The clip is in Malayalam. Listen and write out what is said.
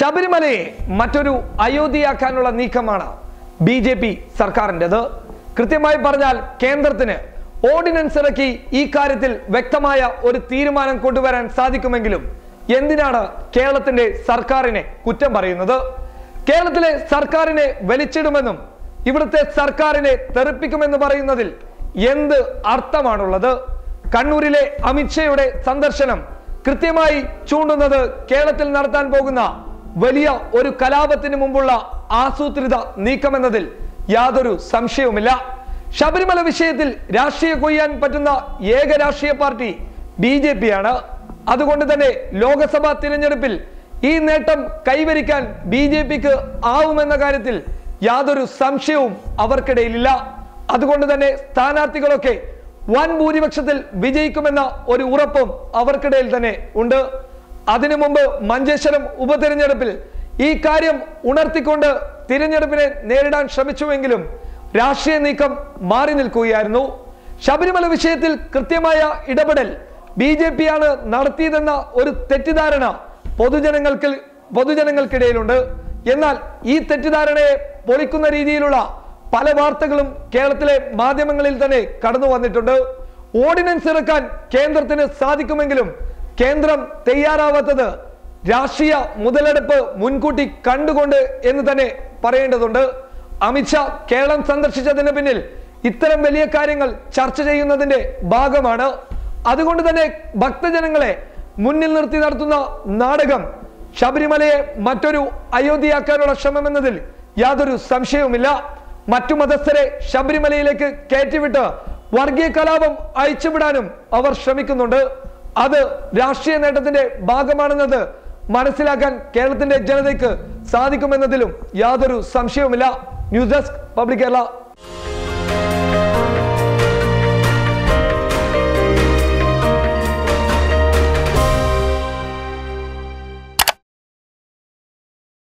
ശബരിമലയെ മറ്റൊരു അയോധ്യയാക്കാനുള്ള നീക്കമാണ് ബി ജെ പി സർക്കാരിന്റെത്. കൃത്യമായി പറഞ്ഞാൽ കേന്ദ്രത്തിന് ഓർഡിനൻസ് ഇറക്കി ഈ കാര്യത്തിൽ വ്യക്തമായ ഒരു തീരുമാനം കൊണ്ടുവരാൻ സാധിക്കുമെങ്കിലും എന്തിനാണ് കേരളത്തിന്റെ സർക്കാരിനെ കുറ്റം പറയുന്നത്? കേരളത്തിലെ സർക്കാരിനെ വലിച്ചിടുമെന്നും ഇവിടുത്തെ സർക്കാരിനെ തെറിപ്പിക്കുമെന്ന് പറയുന്നതിൽ എന്ത് അർത്ഥമാണുള്ളത്? കണ്ണൂരിലെ അമിത്ഷയുടെ സന്ദർശനം കൃത്യമായി ചൂണ്ടുന്നത് കേരളത്തിൽ നടത്താൻ പോകുന്ന വലിയ ഒരു കലാപത്തിന് മുമ്പുള്ള ആസൂത്രിത നീക്കമെന്നതിൽ യാതൊരു സംശയവുമില്ല. ശബരിമല വിഷയത്തിൽ രാഷ്ട്രീയ കൊയ്യാൻ പറ്റുന്ന ഏക രാഷ്ട്രീയ പാർട്ടി ബി ജെ പി ആണ് അതുകൊണ്ട് തന്നെ ലോക്സഭാ തിരഞ്ഞെടുപ്പിൽ ഈ നേട്ടം കൈവരിക്കാൻ ബി ജെ പിക്ക് ആവുമെന്ന കാര്യത്തിൽ യാതൊരു സംശയവും അവർക്കിടയിലില്ല. അതുകൊണ്ട് തന്നെ സ്ഥാനാർത്ഥികളൊക്കെ വൻ ഭൂരിപക്ഷത്തിൽ വിജയിക്കുമെന്ന ഒരു ഉറപ്പും അവർക്കിടയിൽ തന്നെ ഉണ്ട്. അതിനു മുമ്പ് മഞ്ചേശ്വരം ഉപതെരഞ്ഞെടുപ്പിൽ ഈ കാര്യം ഉണർത്തിക്കൊണ്ട് തിരഞ്ഞെടുപ്പിനെ നേരിടാൻ ശ്രമിച്ചുവെങ്കിലും രാഷ്ട്രീയ നീക്കം മാറി നിൽക്കുകയായിരുന്നു. ശബരിമല വിഷയത്തിൽ കൃത്യമായ ഇടപെടൽ ബി ജെ പി ആണ് നടത്തിയതെന്ന ഒരു തെറ്റിദ്ധാരണ പൊതുജനങ്ങൾക്ക് പൊതുജനങ്ങൾക്കിടയിലുണ്ട്. എന്നാൽ ഈ തെറ്റിദ്ധാരണയെ പൊളിക്കുന്ന രീതിയിലുള്ള പല വാർത്തകളും കേരളത്തിലെ മാധ്യമങ്ങളിൽ തന്നെ കടന്നു വന്നിട്ടുണ്ട് ഓർഡിനൻസ് ഇറക്കാൻ കേന്ദ്രത്തിന് സാധിക്കുമെങ്കിലും കേന്ദ്രം തയ്യാറാവാത്തത് രാഷ്ട്രീയ മുതലെടുപ്പ് മുൻകൂട്ടി കണ്ടുകൊണ്ട് എന്ന് തന്നെ പറയേണ്ടതുണ്ട്. അമിത്ഷാ കേരളം സന്ദർശിച്ചതിന് പിന്നിൽ ഇത്തരം വലിയ കാര്യങ്ങൾ ചർച്ച ചെയ്യുന്നതിന്റെ ഭാഗമാണ്. അതുകൊണ്ട് തന്നെ ഭക്തജനങ്ങളെ മുന്നിൽ നിർത്തി നടത്തുന്ന നാടകം ശബരിമലയെ മറ്റൊരു അയോധ്യയാക്കാനുള്ള ശ്രമം എന്നതിൽ യാതൊരു സംശയവുമില്ല. മറ്റു മതസ്ഥരെ ശബരിമലയിലേക്ക് കയറ്റിവിട്ട് വർഗീയ കലാപം അയച്ചുവിടാനും അവർ ശ്രമിക്കുന്നുണ്ട്. അത് രാഷ്ട്രീയ നേട്ടത്തിന്റെ ഭാഗമാണെന്നത് മനസ്സിലാക്കാൻ കേരളത്തിന്റെ ജനതയ്ക്ക് സാധിക്കുമെന്നതിലും യാതൊരു സംശയവുമില്ല. News desk public Kerala.